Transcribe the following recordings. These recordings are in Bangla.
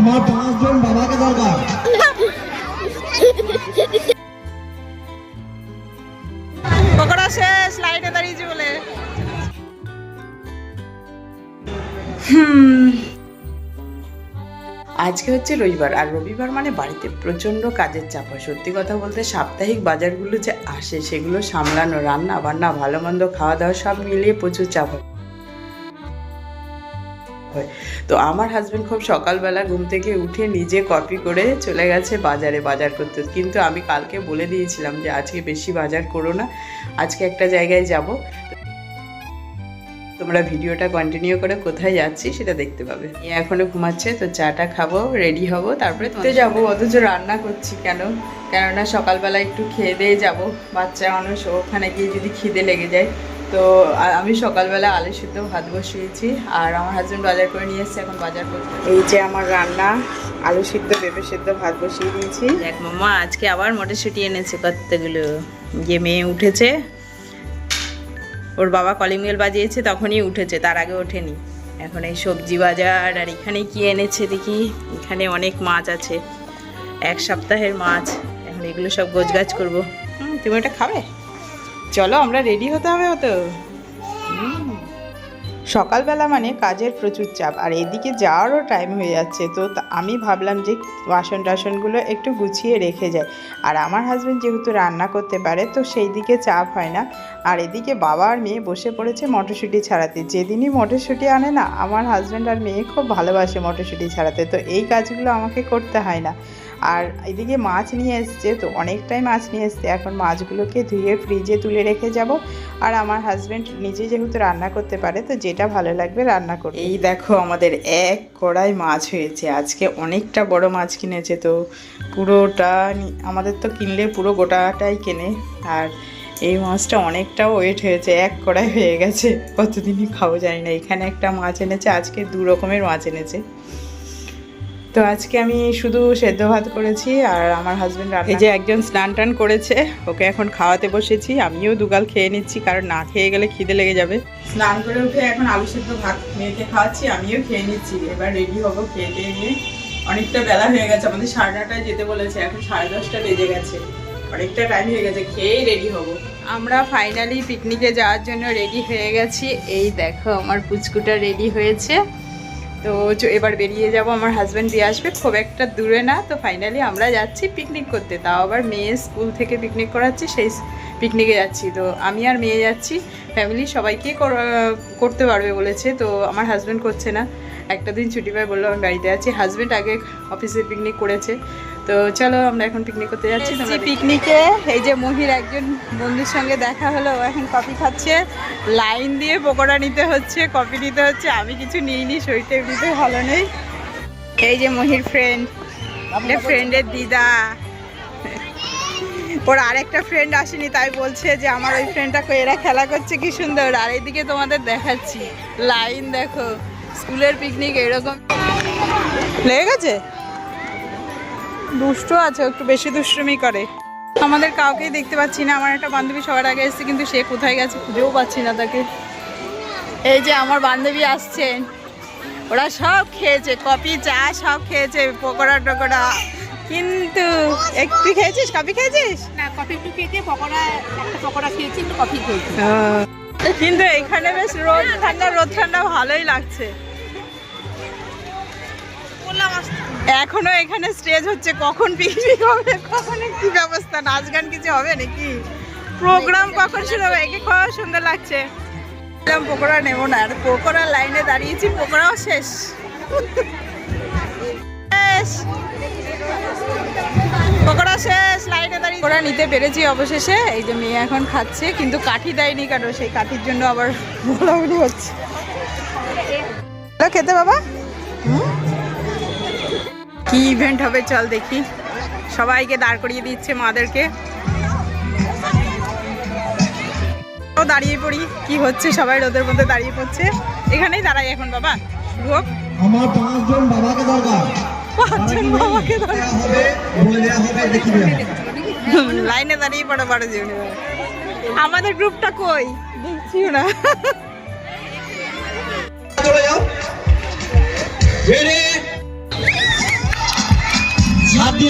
আমার পাঁচজন বাবাকে দরকার। পকোড়া শেষ লাইটে দাঁড়িয়েছি বলে। আজকে হচ্ছে রবিবার আর রবিবার মানে বাড়িতে প্রচণ্ড কাজের চাপ হয়। সত্যি কথা বলতে সাপ্তাহিক বাজারগুলো যে আসে সেগুলো সামলানো রান্না বান্না ভালো মন্দ খাওয়া দাওয়া সব মিলিয়ে প্রচুর চাপ হয়। হয়। তো আমার হাজবেন্ড খুব সকালবেলা ঘুম থেকে উঠে নিজে কপি করে চলে গেছে বাজারে বাজার করতে। কিন্তু আমি কালকে বলে দিয়েছিলাম যে আজকে বেশি বাজার করো না আজকে একটা জায়গায় যাব। তোমরা ভিডিওটা কন্টিনিউ করে কোথায় যাচ্ছি সেটা দেখতে পাবে। এখনও ঘুমাচ্ছে তো চাটা খাব রেডি হব তারপরে তো যাব অথচ রান্না করছি কেন? কেননা সকালবেলা একটু খেয়ে দিয়ে যাব বাচ্চা মানুষ ওখানে গিয়ে যদি খিদে লেগে যায় তো আমি সকালবেলা আলু সিদ্ধ ভাত বসিয়েছি আর আমার হাজব্যান্ড বাজার করে নিয়ে এসছে এখন বাজার করতে। এই যে আমার রান্না আলু সিদ্ধ পেঁপে সিদ্ধ ভাত বসিয়ে দিয়েছি। দেখ মামা আজকে আবার মটরশুঁটি এনেছে কতগুলো। যে মেয়ে উঠেছে ওর বাবা কলিং বেল বাজিয়েছে তখনই উঠেছে তার আগে ওঠেনি। এখন এই সবজি বাজার আর এখানে কি এনেছে দেখি? এখানে অনেক মাছ আছে। এক সপ্তাহের মাছ এখন এগুলো সব গোছগাছ করব। হুম, তুমি ওটা খাবে? চলো, আমরা রেডি হতে হবে তো সকালবেলা মানে কাজের প্রচুর চাপ, আর এদিকে যাওয়ারও টাইম হয়ে যাচ্ছে, তো আমি ভাবলাম যে বাসন টাসনগুলো একটু গুছিয়ে রেখে যায় আর আমার হাজব্যান্ড যেহেতু রান্না করতে পারে, তো সেই দিকে চাপ হয় না। আর এদিকে বাবা আর মেয়ে বসে পড়েছে মটরশুঁটি ছাড়াতে। যেদিনই মটরশুঁটি আনে না, আমার হাজব্যান্ড আর মেয়ে খুব ভালোবাসে মটরশুঁটি ছাড়াতে, তো এই কাজগুলো আমাকে করতে হয় না। আর এদিকে মাছ নিয়ে এসছে, তো অনেকটাই মাছ নিয়ে এসছে। এখন মাছগুলোকে ধুয়ে ফ্রিজে তুলে রেখে যাব। আর আমার হাজব্যান্ড নিজে যেহেতু রান্না করতে পারে, তো যেটা ভালো লাগবে রান্না করবে এই দেখো আমাদের এক কড়াই মাছ হয়েছে। আজকে অনেকটা বড় মাছ কিনেছে তো পুরোটা আমাদের তো কিনলে পুরো গোটাটাই কেনে। আর এই মাছটা অনেকটা ওয়েট হয়েছে, এক কড়াই হয়ে গেছে। কতদিনই খাব জানি না। এখানে একটা মাছ এনেছে, আজকে দু রকমের মাছ এনেছে। তো আজকে আমি শুধু সেদ্ধ ভাত করেছি আর আমার হাজবেন্ড এই যে একজন স্নান টান করেছে ওকে এখন খাওয়াতে বসেছি। আমিও দুগাল খেয়ে নিচ্ছি কারণ না খেয়ে গেলে খিদে লেগে যাবে। স্নান করে উঠে এখন আলু সেদ্ধ ভাত মেয়েকে খাওয়াচ্ছি আমিও খেয়ে নিচ্ছি। এবার রেডি হব খেয়ে টেয়ে নিয়ে। অনেকটা বেলা হয়ে গেছে আমাদের সাড়ে নটায় যেতে বলেছে এখন সাড়ে দশটা বেজে গেছে। অনেকটা টাইম হয়ে গেছে খেয়েই রেডি হব। আমরা ফাইনালি পিকনিকে যাওয়ার জন্য রেডি হয়ে গেছি। এই দেখো আমার পুচকুটা রেডি হয়েছে। তো এবার বেরিয়ে যাব, আমার হাজব্যান্ড দিয়ে আসবে, খুব একটা দূরে না, তো ফাইনালি আমরা যাচ্ছি পিকনিক করতে। তাও আবার মেয়ে স্কুল থেকে পিকনিক করাচ্ছি, সেই পিকনিকে যাচ্ছি। তো আমি আর মেয়ে যাচ্ছি ফ্যামিলি সবাইকে কর- করতে পারবে বলেছে, তো আমার হাজব্যান্ড করছে না। একটা দিন ছুটি পায়, বলল, আমি বাড়িতে আছি। হাজব্যান্ড আগে অফিসে পিকনিক করেছে। তো চলো আমরা এখন পিকনিক করতে যাচ্ছি পিকনিকে এই যে মহির একজন বন্ধুর সঙ্গে দেখা হলো ও এখন কফি খাচ্ছে। লাইন দিয়ে পকোড়া নিতে হচ্ছে কফি নিতে হচ্ছে। আমি কিছু নিইনি শরীরটা এমনিতে ভালো নেই। এই যে মহির ফ্রেন্ড ফ্রেন্ডের দিদা। ওর আরেকটা ফ্রেন্ড আসেনি তাই বলছে যে আমার ওই ফ্রেন্ডটা এরা খেলা করছে কি সুন্দর। আর এইদিকে তোমাদের দেখাচ্ছি। লাইন দেখো স্কুলের পিকনিক এরকম। লেগে গেছে? দুষ্ট আছে একটু বেশি দুষ্টুমি করে। আমাদের কাউকেই দেখতে পাচ্ছি না আমার একটা বান্ধবী সবার আগে এসেছে কিন্তু সে কোথায় গেছে খুঁজেও পাচ্ছি না তাকে। এই যে আমার বান্ধবী আসছেন ওরা সব খেয়েছে কফি চা সব খেয়েছে পকোড়া টকোড়া। কিন্তু একটু খেয়েছিস? কফি খেয়েছিস? না কফি একটু খেয়েছি পকোড়া একটা পকোড়া খেয়েছি একটু কফি খেয়েছি। কিন্তু এখানে বেশ রোদ ঠান্ডা রোদ ঠান্ডা ভালোই লাগছে। এখনও এখানে স্টেজ হচ্ছে কখন পিকনিক হবে কখন কি ব্যবস্থা? নাচ গান কিছু হবে নাকি? প্রোগ্রাম কখন শুরু হবে? একে খুব সুন্দর লাগছে। পকোড়া নেব না। আর পকোড়ার লাইনে দাঁড়িয়েছি পকোড়াও শেষ। পকোড়া শেষ লাইনে দাঁড়িয়ে পকোড়া নিতে পেরেছি অবশেষে। এই যে মেয়ে এখন খাচ্ছে কিন্তু কাঠি দেয়নি কেন? সেই কাঠির জন্য আবার বলাবলি হচ্ছে। হ্যালো, খেতে বাবা? হুম? কি ইভেন্ট হবে চল দেখি। সবাইকে দাঁড় করিয়ে দিচ্ছে মাদেরকে। ও দাঁড়িয়ে পড়ি কি হচ্ছে? সবাই রোদের মধ্যে দাঁড়িয়ে পড়ছে। এখানেই দাঁড়াই এখন বাবা। শুরু হোক আমার পাঁচজন বাবাকে দরকার। পাঁচজন বাবাকে দাঁড়াই বলে দেওয়া হবে দেখি লাইনে দাঁড়িয়ে পড়ো বারো জীবনে আমাদের গ্রুপটা কই? দেখছিও না।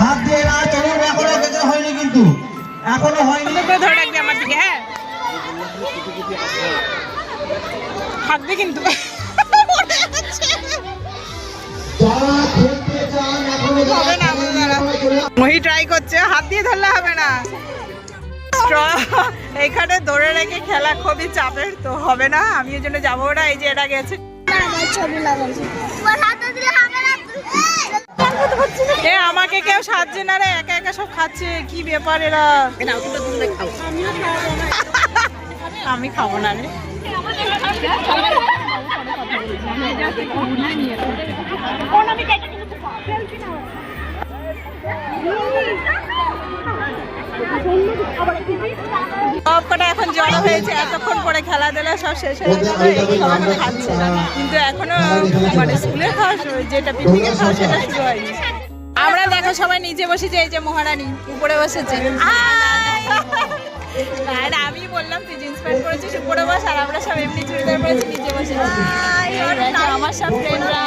হাত দিয়ে না চলুন এখনও বেঁচে হয়নি কিন্তু। এখনও হয়নি। ধরে রাখবি আমার দিকে হ্যাঁ? থাকবে কিন্তু। মহি ট্রাই করছে হাত দিয়ে ধরলে হবে না। এখানে ধরে রেখে খেলা খুবই চাপের তো হবে না আমি ওই জন্য যাব না এই যে এটা গেছে। ছবি লাগাইছি। এ আমাকে কেউ সাহায্য না রে একা একা সব খাচ্ছে কি ব্যাপার এরা? আমি খাব না রে। সব জড়ো হয়েছে এতক্ষণ পরে খেলা দিলে সব শেষ হয়ে এই সবাই খাচ্ছে। কিন্তু এখনও মানে স্কুলের খাওয়া যেটা পিকনিকের খাওয়া সেটা শুরু হয়নি। আমরা দেখো সবাই নিচে বসেছে এই যে মহারানী উপরে বসেছে। না আমি বললাম তুই জিন্স প্যান্ট পরেছিস উপরে বস আর আমরা সব এমনি চুড়িদার পরেছি নিচে বসেছি। আমার সব ফ্রেন্ডরা